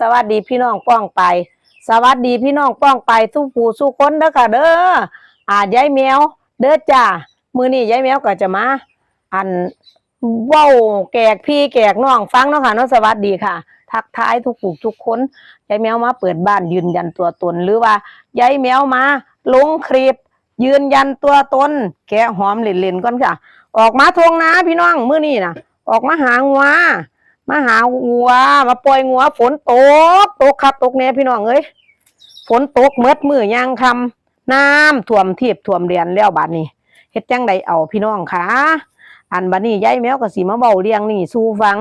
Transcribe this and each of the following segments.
สวัสดีพี่น้องป้องไป สวัสดีพี่น้องป้องไปสู้ผู้สู้คนเด้อค่ะเด้ออ่ายายแมว เด้อจ้ามือนี้ยายแมวก็จะมา อันเว้าแกกพี่แกกน้องฟังเนาะค่ะเนาะสวัสดีค่ะ ทักทายทุกผู้ทุกคนยายแมวมาเปิดบ้านยืนยันตัวตนหรือว่ายายแมวมาลงคลิปยืนยันตัวตน แกหอมเล่นๆก่อนค่ะ ออกมาทวงนาพี่น้องมื้อนี้นะออกมาหางัว มาหางัว มาปล่อยงัว ฝนตก ตกครับตกแน่พี่น้องเอ้ยฝนตกเมดมือยางคำน้ำท่วมเทียบท่วมเรียนแล้วบัดนี้เฮ็ดจังใดเอาพี่น้องค่ะอันบัดนี้ยายแมวก็สิมาเว้าเรียงนี่สู่ฟัง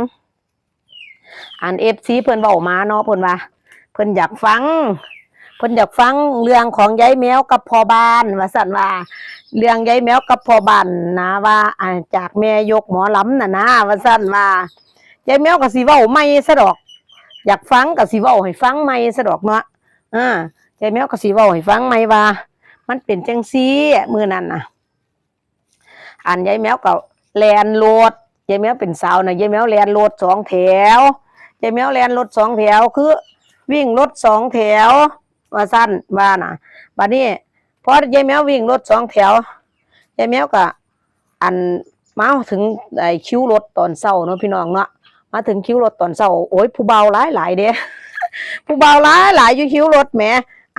อัน FC เพิ่นเว้ามาเนาะเพิ่นว่า เพิ่นอยากฟัง เพิ่นอยากฟังเรื่องของยายแมวกับพ่อบ้านว่าซั่นว่า เรื่องยายแมวกับพ่อบ้านนะว่าอ่าจากแม่ยกหมอลำน่ะนะว่าซั่นว่า ยายแมวก็สิเว้าไม่ซะดอก อยากฟังก็สิเว้าให้ฟังไม่ซะดอกเนาะอ่ายายแมวก็สิเว้าให้ฟังไม่ว่า มันเป็นจังซีมือนั้นน่ะอันยายแมวก็แลนโรถยายแมวเป็นสาวน่ะยายแมวแลนโรถสองแถวยายแมวแลนรถสองแถวคือ วิ่งรถสองแถวว่าสั้นว่าน่ะบัดนี้พอยายแมววิ่งรถสองแถวยายแมวก็อันมาถึงไอ้คิวรถตอนเช้าเนาะพี่น้องเนาะ มาถึงคิวรถตอนเช้าโอ้ยผู้เบาหลายหลายเด้ผู้เบาหลายหลายอยู่คิวรถแหม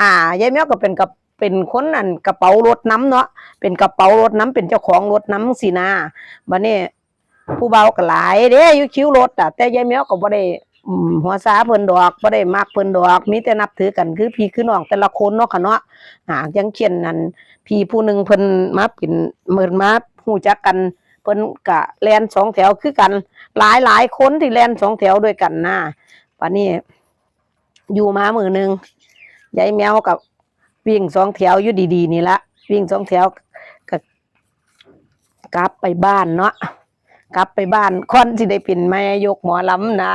อ่ายายแมวก็เป็นกับเป็นคนอันกระเป๋ารถน้ำเนาะเป็นกระเป๋ารถน้ำเป็นเจ้าของรถน้ำสินะบัดนี้ผู้เบาก็หลายเด้อยู่คิวรถอะแต่ยายแมวก็บ่ได้หัวซาเพิ่นดอกบ่ได้มักเพิ่นดอกมีแต่นับถือกันคือพี่คือน้องแต่ละคนเนาะค่ะเนาะอ่าย่างเช่นนั้นพี่ผู้หนึ่งเพิ่นมาเป็นเหมือนมาฮู้จักกัน เพิ่นก็แล่นสองแถวคือกัน หลายหลายคนที่แล่นสองแถวด้วยกันนะปันนี้อยู่มามือหนึ่งยายแมวกับวิ่งสองแถวอยู่ดีๆนี่ละวิ่งสองแถวก็กลับไปบ้านเนาะกลับไปบ้านคอนสิได้เป็นแม่ยกหมอลำนะ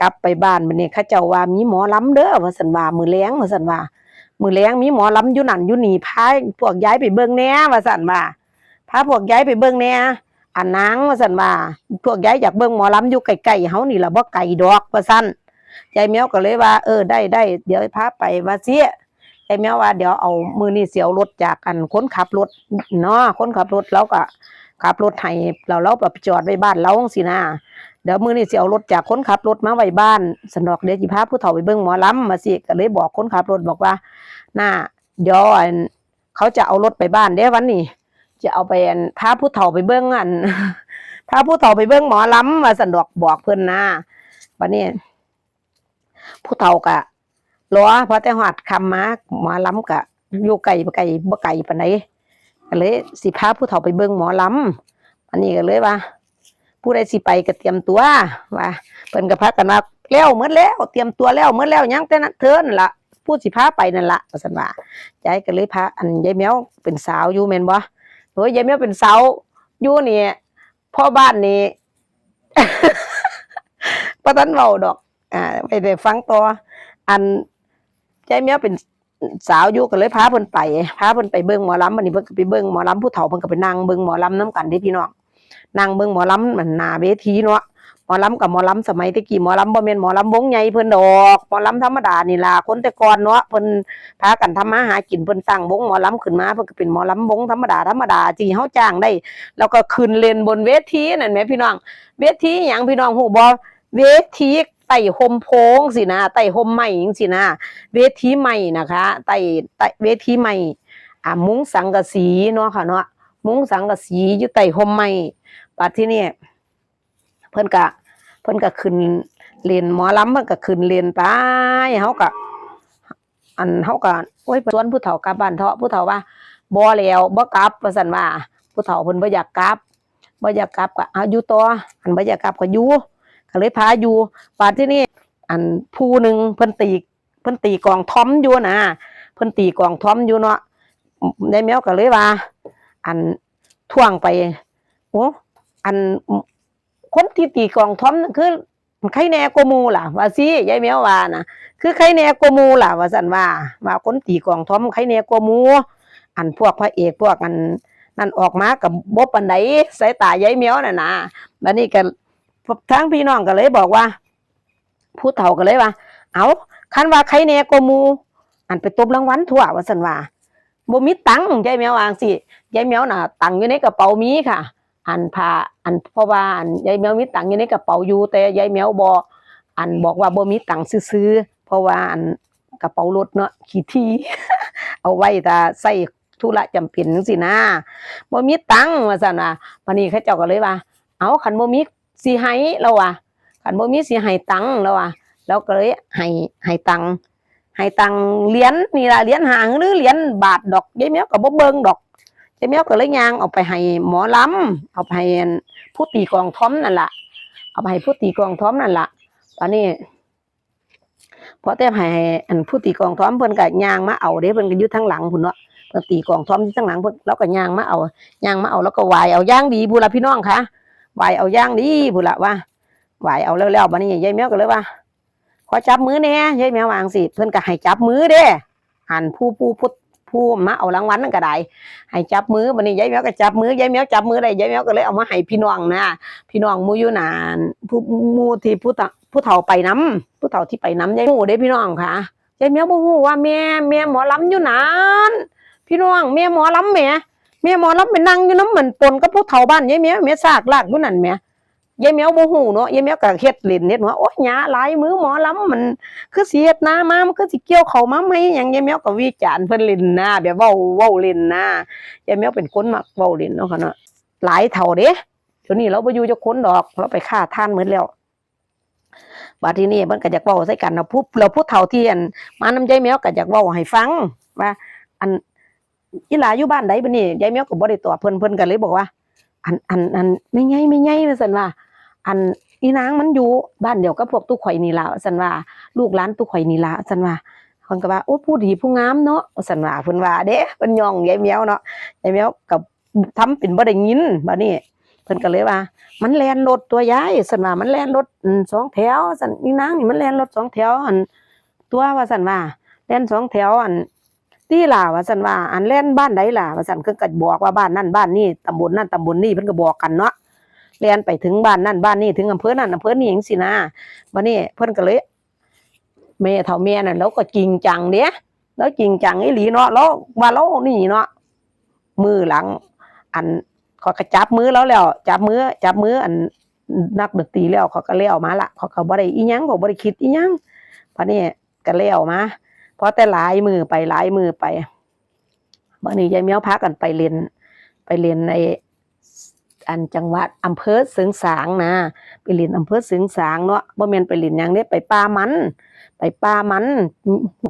กลับไปบ้านบัดนี้เขาเจ้าว่ามีหมอลำเด้อว่าซั่นว่ามือแลงว่าซั่นว่ามือแลงมีหมอลำอยู่นั่นอยู่นี่พายพวกย้ายไปเบิ่งแน่ว่าซั่นว่าพาพวกย้ายไปเบิ่งแน่ อันนางว่าซั่นว่าพวกยายอยากเบิ่งหมอลำอยู่ใกลๆเฮานี่ล่ะบ่ไกลดอกว่าซั่นยายแมวก็เลยว่า เออได้ได้เดี๋ยวพาไปว่าเสียยายแมวว่าเดี๋ยวเอามือนี้เสียวรถจากอันคนขับรถเนาะคนขับรถแล้วก็ขับรถให้เราเราไปจอดไว้บ้านเราจังซีนะเดี๋ยวมือนี้สิเอารถจากคนขับรถมาไว้บ้านสนอกเดี๋ยวสิพาผู้เฒ่าไปเบิ่งหมอลำมาสิก็เลยบอกคนขับรถบอกว่า น่าเดี๋ยวเขาจะเอารถไปบ้านเด้วันนี้ จะเอาไปอันพาผู้เฒ่าไปเบิ่งอันพาผู้เฒ่าไปเบิ่งหมอลำมาสนอกบอกเพิ่นนะบัดนี้ผู้เฒ่าก็รอพอแต่ฮอดคำมาหมอลำก็อยู่ไกลบ่ไกลบ่ไกลปานใดก็เลยสิพาผู้เฒ่าไปเบิ่งหมอลำอันนี้ก็เลยว่าผู้ใดสิไปก็เตรียมตัวว่าเพิ่นก็พากันว่าแล้วหมดแล้วเตรียมตัวแล้วหมดแล้วยังแต่นั้นเธอนละผู้สิพาไปนั่นละว่าซั่นว่ายายก็เลยพาอันยายแมวเป็นสาวอยู่แม่นบ่ เฮ้ยยายแมวเป็นสาวอยู่นี่พ่อบ้านนี่บ่ทันเบาดอก อ่าไปได้ฟังต่ออันยายแมวเป็นสาวอยู่ก็เลยพาเพิ่นไปพาเพิ่นไปเบิ่งหมอลำบันนี้เพิ่นก็ไปเบิ่งหมอลำผู้เฒ่าเพิ่นก็ไปนั่งเบิ่งหมอลำน้ำกันเด้พี่น้องนั่งเบิ่งหมอลำมันนาเวทีเนาะ หมอลำกับหมอลำสมัยตะกี้หมอลำบ่แม่นหมอลำวงใหญ่เพิ่นดอกหมอลำธรรมดานี่ล่ะคนแต่ก่อนเนาะเพิ่นพากันทำมาหากินเพิ่นตั้งวงหมอลำขึ้นมาเพิ่นก็เป็นหมอลำวงธรรมดาธรรมดาที่เฮาจ้างได้ แล้วก็ขึ้นเล่นบนเวทีนั่นแหมพี่น้องเวทีหยังพี่น้องฮู้บ่เวทีไต่ห่มโพงสินะไต่ห่มไม้จังสินะเวทีไม้นะคะไต่ไต่เวทีไม้อ่ามุ้งสังกะสีเนาะค่ะเนาะมุ้งสังกะสีอยู่ใต้ห่มไม้ปัดที่นี่ เพิ่นก็เพิ่นก็ขึ้นเรียนหมอลำเพิ่นก็ขึ้นเรียนไปเฮาก็อันเฮาก็โอ้ยชวนผู้เฒ่ากลับบ้านเถาะผู้เฒ่าว่าบ่แล้วบ่กลับว่าซั่นว่าผู้เฒ่าเพิ่นบ่อยากกลับบ่อยากกลับก็เอาอยู่ต่ออันบ่อยากกลับก็อยู่ก็เลยพาอยู่ปัดที่นี่อันผู้หนึงเพิ่นตีเพิ่นตีกองท้อมอยู่นะเพิ่นตีกองท้อมอยู่เนาะได้แมวก็เลยว่า อันท่วงไปโอ้อัน คนที่ตีกลองท้อมคือใครแน่กมูล่ะ ว่าสิยายแมวว่านะคือใครแน่กมูล่ะ ว่าสันว่าว่าคนตีกลองท้อมใครแน่กมู อันพวกพระเอกพวกอันนั่นออกมากับบบปันไดสายตายายแมวน่ะนะบัดนี้ก็ทั้งพี่น้องก็เลยบอกว่า ผู้เฒ่าก็เลยว่า เอาคันว่าใครแน่กมู่อันไปตบรางวัลทั่วว่าซั่นว่าบ่มีตังค์ยายแมววางสิยายแมวน่ะตังค์อยู่ในกระเป๋ามีค่ะ อันพาอันเพราะว่าอันยายแมวมีตังค์อยู่ในกระเป๋าอยู่แต่ยายแมวบ่อันบอกว่าบ่มีตังค์ซื้อเพราะว่าอันกระเป๋ารถเนาะขี้ที่เอาไว้ถ้าใส่ธุระจำเป็นจังซี่นะบ่มีตังค์ว่าซั่นว่าวันนี้เขาเจ้าก็เลยว่า เอาคันบ่มีสิให้เราว่าคันบ่มีสิให้ตังค์เราว่าเราก็เลยให้ให้ตังค์ให้ตังค์เหรียญนี่ล่ะเหรียญหางหรือเหรียญบาทดอกยายแมวก็บ่เบิ่งดอก ยายแมวก็เลยยางเอาไปให้หมอลำเอาไปให้ผู้ตีกองท้อมนั่นล่ะเอาไปให้ผู้ตีกองท้อมนั่นล่ะตอนนี้พอแต่ให้อันผู้ตีกองท้อมเพิ่นก็ยางมาเอาเด้เพิ่นก็อยู่ทางหลังพุ่นเนาะเพิ่นตีกองท้อมอยู่ทางหลังเพิ่นแล้วก็ยางมาเอายางมาเอาแล้วก็ไหวเอาย่างดีบุล่ะพี่น้องค่ะไหวเอาย่างดีบุละว่าไหวเอาแล้วๆบัดนี้ยายแมวก็เลยว่าขอจับมือแน่ยายแมววางสิเพิ่นก็ให้จับมือเด้หันผู้ผู้ผู้ ผู้มาเอารางวัลนั่นก็ได้ให้จับมือบัดนี้ยายแมวก็จับมือยายแมวจับมือได้ยายแมวก็เลยเอามาให้พี่น้องนะพี่น้องมูอยู่นานผู้มูที่ผู้ตะผู้เฒ่าไปนํผู้เฒ่าที่ไปนํยายฮู้เด้พี่น้องค่ะยายแมวบ่ฮู้ว่าแม่แม่หมอลำอยู่นานพี่น้องแม่หมอลำแหมแม่หมอลำไปนั่งอยู่น้ำเหมือนปนกับผู้เฒ่าบ้านยายแมวแม่ซากลากอยู่นั่นแม่ ยายแมวบ่ฮู้เนาะยายแมวก็เฮ็ดเล่นเฮ็ดว่าโอ๊ยหยาหลายมือหมอลำมัน คือสิเฮ็ดนามามันคือสิเกี่ยวเข้ามาไหมหยังยายแมวก็วิจารณ์เพิ่นเล่นนะแบบเว้าเว้าเล่นนะยายแมวเป็นคนมักเว้าเล่นเนาะค่ะเนาะหลายเฒ่าเด้เดี๋ยวนี้เราบ่อยู่จักคนดอกเราไปฆ่าท่านหมดแล้วบัดทีนี้เพิ่นก็อยากเว้าใส่กันเนาะผู้เราผู้เฒ่าที่อันมานำยายแมวก็อยากเว้าให้ฟังว่า อันอีหลาอยู่บ้านใดบัดนี้ยายแมวก็บ่ได้ตอบเพิ่นเพิ่นก็เลยบอกว่า อันอันอันไม่ไงไม่ไงว่าซั่นว่า อันอีนางมันอยู่บ้านเดียวกับพวกตู้ข่อยนี่ละว่าซั่นว่า ลูกหลานตู้ข่อยนี่ละว่าซั่นว่าเพิ่นก็ว่าโอ้ผู้ดีผู้งามเนาะว่าซั่นว่าเพิ่นว่าเด้เพิ่นย่องยายแมวเนาะยายแมวก็ทำเป็นบ่ได้ยินบัดนี้เพิ่นก็เลยว่า มันแล่นรถตัวยายซั่นว่ามันแล่นรถสองแถวซั่นอีนางนี่มันแล่นรถสองแถวอันตัวว่าซั่นว่าแล่นสองแถวอันที่ล่ะว่าซั่นว่าอันเล่นบ้านใดล่ะว่าซั่นเพิ่นก็บอกว่าบ้านนั่นบ้านนี้ตำบลนั่นตำบลนี้เพิ่นก็บอกกันเนาะ เรียนไปถึงบ้านนั่นบ้านนี้ถึงอำเภอนั่นอำเภอนี้จังซี่นะบัดนี้เพิ่อนก็เลยแม่เฒ่าแม่นั่นแล้วก็จริงจังเด้ยแล้วจริงจังไอีหลีเนาะแล้วว่าเรานี่เนาะมือหลัง อันเขาก็จับมือแล้วแล้ว จับมือจับมืออันนักดนตรีแล้วเขาก็เลี้ยวมาละเขาก็บ่ได้อีหยังเขาบ่ได้คิดอีหยังบัดนี้ก็เลี้ยวมาเพราะแต่หลายมือไปหลายมือไปมื่อนี้ยายเมียวพักกันไปเรียนไปเรียนใน อันจังหวัดอำเภอเสริงสางนะไปเรียนอำเภอเสริงสางเนาะบ่แม่นไปเรียนหยังเด้ไปป่ามัน ไปป่ามัน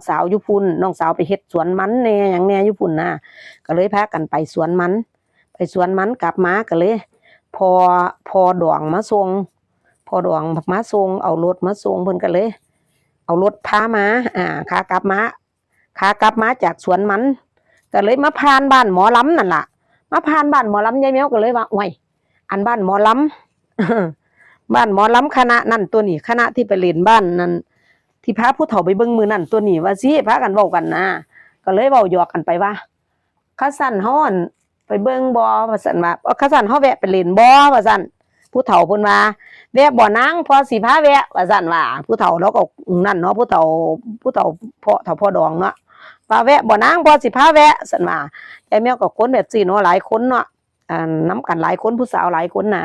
สาวยู่พุ่นน้องสาวไปเฮ็ดสวนมันแน่หยังแน่ยู่พุ่นนะก็เลยพากันไปสวนมัน ไปสวนมันกลับมาก็เลย พอพอดองมาส่งพอดองมาส่งเอารถมาส่งเพิ่นก็เลย เอารถพามาอ่าขากลับมาขากลับมาจากสวนมันก็เลยมาผ่านบ้านหมอลำนั่นล่ะมาผ่านบ้านหมอลำยายแมวก็เลยว่าไว้ย อันบ้านหมอลำบ้านหมอลำคณะนั่นตัวนี้คณะที่ไปเรียนบ้านนั่นที่พาผู้เฒ่าไปเบิ่งมือนั่นตัวนี้ว่าสิพากันเว้ากันนะก็เลยเว้าหยอกกันไปว่าข้าสั่นฮ้อนไปเบิ่งบ่ว่าซั่นว่าเอาข้าสั่นเฮาแวะไปเล่นบ่ว่าซั่นผู้เฒ่าเพิ่นว่าแวะบ่อนางพอสิพาแวะว่าซั่นว่าผู้เฒ่าเราก็นั่นเนาะผู้เฒ่าผู้เฒ่าพ่อเฒ่าพ่อดองเนาะว่าแวะบ่อนางพอสิพาแวะซั่นว่ายายแมวก็คนแบบซี่เนาะหลายคนเนาะ น้ำกันหลายคนผู้สาวหลายคนน่ะ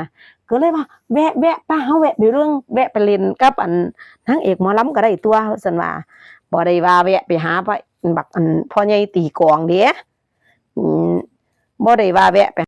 ก็เลยว่าแวะแวะป้าเฮาแวะไปเรื่องแวะไปเล่นกับอันนางเอกหมอลำก็ได้ตัวสันว่าบ่ได้ว่าแวะไปหาไปบักอันพ่อใหญ่ตีกลองเด้อบ่ได้ว่าแวะไป